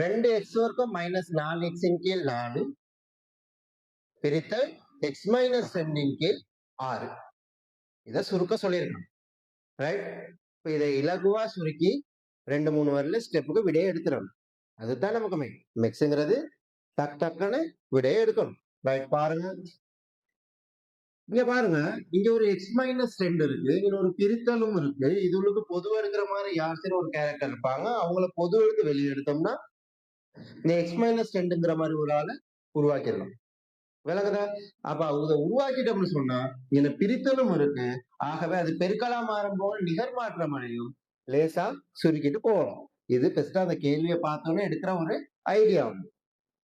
ரெண்டு எக்ஸ் வரைக்கும் மைனஸ் நாலு எக்ஸின் கீழ் நாலு. பிரித்தல் எக்ஸ் மைனஸ் ரெண்டின் கீழ் ஆறு. இதை சுருக்க சொல்லியிருக்கோம் ரைட் இப்போ இதை இலகுவா சுருக்கி ரெண்டு மூணு வரல ஸ்டெப்புக்கு விடையை எடுத்துடணும். அதுதான் நமக்கு மெயின் மிக்ஸுங்கிறது டக் டக்குன்னு விடையை எடுக்கணும். ரைட் பாருங்க. இங்க பாருங்க. இங்க ஒரு எக்ஸ் மைனஸ் ரெண்டு இருக்கு. இங்க ஒரு பிரித்தலும் இருக்கு. இது உள்ளுக்கு பொதுவா இருக்கிற மாதிரி யாருக்கும் ஒரு கேரக்டர் இருப்பாங்க. அவங்கள பொது எடுத்து வெளியே எடுத்தோம்னா இந்த எக்ஸ் மைனஸ் ரெண்டுங்கிற மாதிரி ஒரு ஆளை உருவாக்கிடலாம். விளங்குதா அப்ப அதை உருவாக்கிட்டோம்னு சொன்னா இதுல பிரித்தலும் இருக்கு. ஆகவே அது பெருக்கலா மாறும்போது நிகர்மாற்றம் அடையும். லேசா சுருக்கிட்டு போகலாம் இது பெஸ்டா அந்த கேள்வியை பார்த்தோன்னே எடுக்கிற ஒரு ஐடியா ஒன்று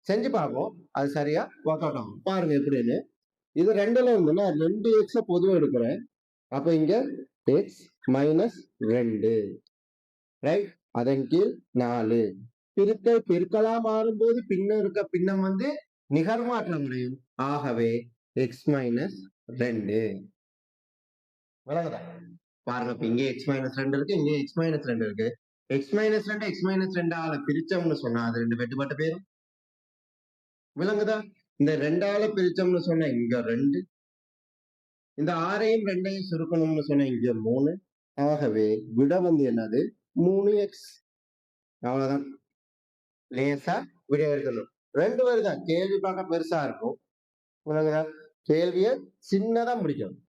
செஞ்சு பார்ப்போம். அது சரியா ஒர்க் அவுட் ஆகும். பாருங்க எப்படின்னு இது ரெண்டுல இருந்துன்னா ரெண்டு எக்ஸ பொதுவா எடுக்கிறேன். அப்ப இங்க எக்ஸ் மைனஸ் ரெண்டு. ரைட் அதன் கீழ் நாலு. பிரித்த பெருக்கலா மாறும்போது பின்னம் இருக்க பின்னம் வந்து நிகர்மாற்றம் அடையும். ஆகவே எக்ஸ் மைனஸ் ரெண்டு. விளங்குதா? பாருங்க இப்ப இங்கே எக்ஸ் மைனஸ் ரெண்டு இருக்கு இங்கே எக்ஸ் மைனஸ் ரெண்டு இருக்கு. எக்ஸ் மைனஸ் ரெண்டு எக்ஸ் மைனஸ் ரெண்டால பிரிச்சோம்னு சொன்னா அது ரெண்டு வெட்டுப்பட்ட பேரும் விளங்குதா? இந்த ரெண்டால பிரிச்சோம்னு சொன்னா இங்க ரெண்டு. இந்த ஆறையும் ரெண்டையும் சுருக்கணும்னு சொன்னா இங்க மூணு. ஆகவே விட வந்து என்னது? மூணு எக்ஸ் அவ்வளவுதான். லேசா விடை எடுக்கணும் ரெண்டு பேர் தான் கேள்வி பார்க்க பெருசா இருக்கும். கேள்வியை சின்னதா முடிக்கணும்.